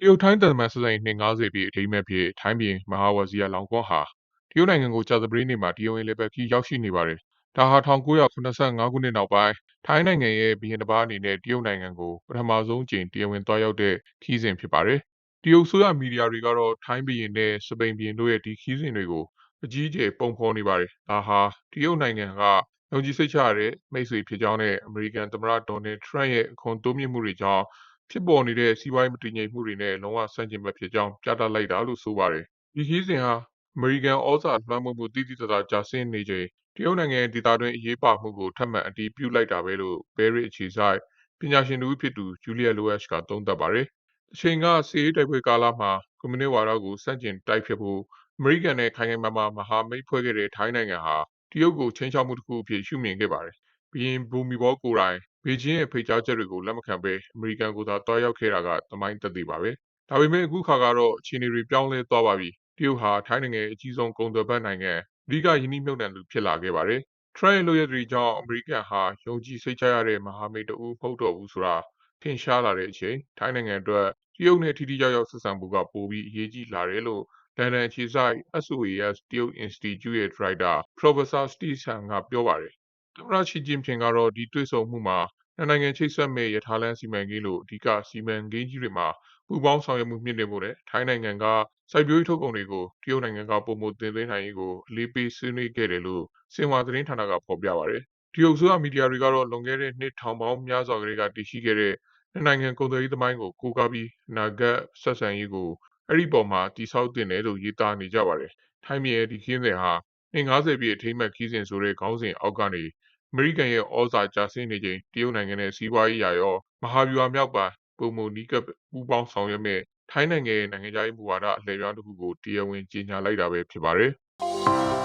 တရုတ်ထိုင်းတန်တမန်ဆက်ဆံရေးနှစ်90ပြည့်အထိမ်းအမှတ်ဖြစ်ထိုင်းပြည်မဟာဝစီယလောင်ကွန်းဟာတရုတ်နိုင်ငံကိုကြာသပတေးနေ့မှာတရုတ်ဝင်လေပတ်ခီးရောက်ရှိနေပါတယ်။ဒါဟာ1985ခုနှစ်နောက်ပိုင်းထိုင်းနိုင်ငံရဲ့ဘီရင်တစ်ပါးအနေနဲ့တရုတ်နိုင်ငံကိုပထမဆုံးအကြိမ်တရားဝင်သွားရောက်တဲ့ခီးစဉ်ဖြစ်ပါတယ်။တရုတ်ဆိုရမီဒီယာတွေကတော့ထိုင်းဘီရင်နဲ့စပိန်ဘီရင်တို့ရဲ့ဒီခီးစဉ်တွေကိုအကြီးအကျယ်ပုံဖော်နေပါတယ်။ဒါဟာတရုတ်နိုင်ငံကယုံကြည်စိတ်ချရတဲ့မိတ်ဆွေဖြစ်ကြောင်းနဲ့အမေရိကန်သမ္မတဒေါ်နယ်ထရန့်ရဲ့အခွန်တိုးမြင့်မှုတွေကြောင့် ဖြစ်ပေါ်နေတဲ့စီးပွားရေးမတည်ငြိမ်မှုတွေနဲ့လုံးဝဆန့်ကျင်ဘက်ဖြစ်ကြောင်းပြသလိုက်တာလို့ဆိုပါတယ်။ဒီခီးစဉ်ဟာအမေရိကန်ဩဇာလွှမ်းမိုးမှုတိတိကျကျကျဆင်းနေချိန်တရုတ်နိုင်ငံရဲ့ဒေသတွင်းအရေးပါမှုကိုထပ်မံအတည်ပြုလိုက်တာပဲလို့ဘဲရစ်အခြေဆိုင်ပညာရှင်တူဖြစ်သူဂျူလီယာလိုအက်ချ်ကသုံးသပ်ပါတယ်။အချိန်ကစီးရေးတိုက်ပွဲကာလမှာကွန်မြူနစ်ဝါဒကိုစန့်ကျင်တိုက်ဖြတ်ဖို့အမေရိကန်နဲ့ခိုင်ခိုင်မာမာမဟာမိတ်ဖွဲ့ခဲ့တဲ့ထိုင်းနိုင်ငံဟာတရုတ်ကိုချင်းချောက်မှုတစ်ခုအဖြစ်ရှုမြင်ခဲ့ပါတယ်။ဘီရင်ဘူမီဘောကိုယ်တိုင် ဘေကျင်းရဲ့ဖိတ်ကြားချက်တွေကိုလက်မခံဘဲအမေရိကန်ကိုသာတွားရောက်ခဲ့တာကသမိုင်းသက်သေပါပဲ။ဒါပေမဲ့အခုခါကတော့အခြေအနေတွေပြောင်းလဲသွားပါပြီ။တရုတ်ဟာထိုင်းနိုင်ငံရဲ့အကြီးဆုံးကုန်သွယ်ဘက်နိုင်ငံအဓိကယင်းနှိမ့်မြုပ်နှံသူဖြစ်လာခဲ့ပါတယ်။ Trump ရဲ့လုပ်ရက်တွေကြောင့်အမေရိကန်ဟာယုံကြည်စိတ်ချရတဲ့မဟာမိတ်တဦးမဟုတ်တော့ဘူးဆိုတာထင်ရှားလာတဲ့အချိန်ထိုင်းနိုင်ငံအတွက်တရုတ်နဲ့ထိထိရောက်ရောက်ဆက်ဆံဖို့ကပိုပြီးအရေးကြီးလာတယ်လို့လန်ဒန်အခြေစိုက် SOAS တရုတ် Institute ရဲ့ Director Professor Steve Chan ကပြောပါတယ်။ သမ္မတရှီကျင့်ဖျင်ကတော့ဒီတွေ့ဆုံမှုမှာနှစ်နိုင်ငံချိတ်ဆက်မဲ့ရထားလမ်းစီမံကိန်းလိုအဓိကစီမံကိန်းကြီးတွေမှာပူးပေါင်းဆောင်ရွက်မှုမြင့်တင်ဖို့နဲ့ထိုင်းနိုင်ငံကစိုက်ပျိုးရေးထုတ်ကုန်တွေကိုတရုတ်နိုင်ငံကပုံမှုတင်သွင်းနိုင်ရေးကိုအလေးပေးဆွေးနွေးခဲ့တယ်လို့စင်ဝါသတင်းဌာနကဖော်ပြပါတယ်။တရုတ်ဆိုရမီဒီယာတွေကတော့လွန်ခဲ့တဲ့နှစ်ထောင်ပေါင်းများစွာကလေးကတည်ရှိခဲ့တဲ့နိုင်ငံကုန်သွယ်ရေးသမိုင်းကိုကိုးကားပြီးနာဂတ်ဆက်ဆံရေးကိုအဲ့ဒီပေါ်မှာတိဆောက်တင်တယ်လို့ရေးသားနေကြပါတယ်။ထိုင်းပြည်ရဲ့ဒီခင်းစ ဉ်ဟာ90ပြည့်အထိမ်းအမှတ်ခီးစဉ်ဆိုတဲ့ခေါင်းစဉ်အောက်ကနေအမေရိကန်ရဲ့ဩဇာကျဆင်းနေချိန်တရုတ်နိုင်ငံနဲ့စီးပွားရေးရာရောမဟာဗျူဟာမြောက်ပိုင်းပုံမနီးကပ်ပူးပေါင်းဆောင်ရွက်မဲ့ထိုင်းနိုင်ငံရဲ့နိုင်ငံခြားရေးမူဝါဒအလှည့်ပြောင်းတစ်ခုကိုတရားဝင်ကြေညာလိုက်တာပဲဖြစ်ပါတယ်။